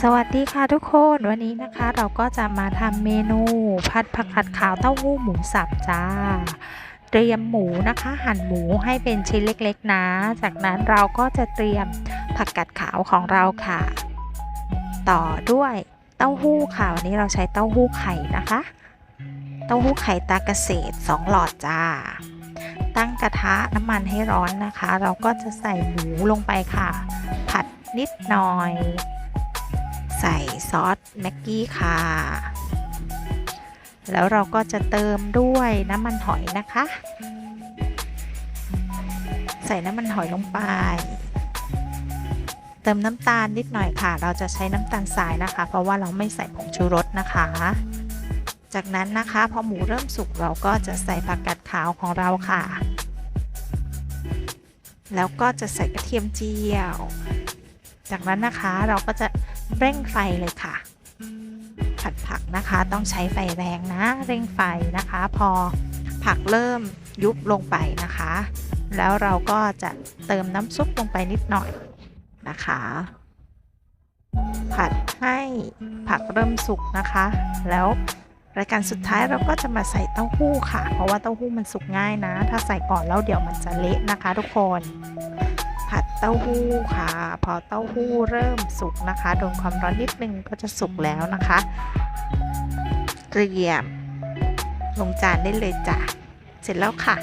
สวัสดีค่ะทุกคนวันนี้นะคะเราก็จะมาทำเมนูผัดผักกัดขาวเต้าหู้หมูสับจ้า เตรียมหมูนะคะ หั่นหมูให้เป็นชิ้นเล็กๆนะ จากนั้นเราก็จะเตรียมผักกัดขาวของเราค่ะ ต่อด้วยเต้าหู้ค่ะวันนี้เราใช้เต้าหู้ไข่นะคะ เต้าหู้ไข่ตากเกษตร 2 หลอดจ้า ตั้งกระทะน้ำมันให้ร้อนนะคะ เราก็จะใส่หมูลงไปค่ะ ผัดนิดหน่อย ใส่ซอสแม็กกี้ค่ะ แล้วเราก็จะเติมด้วยน้ำมันหอยนะคะ ใส่น้ำมันหอยลงไป เติมน้ำตาลนิดหน่อยค่ะ เราจะใช้น้ำตาลทรายนะคะ เพราะว่าเราไม่ใส่ผงชูรสนะคะ จากนั้นนะคะพอหมูเริ่มสุกเราก็จะใส่ผักกาดขาวของเราค่ะ แล้วก็จะใส่กระเทียมเจียว จากนั้นนะคะเราก็จะเร่งไฟเลยค่ะ ผัดผักนะคะต้องใช้ไฟแรงนะ เร่งไฟนะคะ พอผักเริ่มยุบลงไปนะคะ แล้วเราก็จะเติมน้ำซุปลงไปนิดหน่อยนะคะ ผัดให้ผักเริ่มสุกนะคะ แล้วรายการสุดท้ายเราก็จะมาใส่เต้าหู้ค่ะ เพราะว่าเต้าหู้มันสุกง่ายนะ ถ้าใส่ก่อนแล้วเดี๋ยวมันจะเละนะคะทุกคน ผัดเต้าหู้ค่ะ พอเต้าหู้เริ่มสุกนะคะ โดนความร้อนนิดนึงก็จะสุกแล้วนะคะเตรียมลงจานได้เลยจ้ะ เสร็จแล้วค่ะ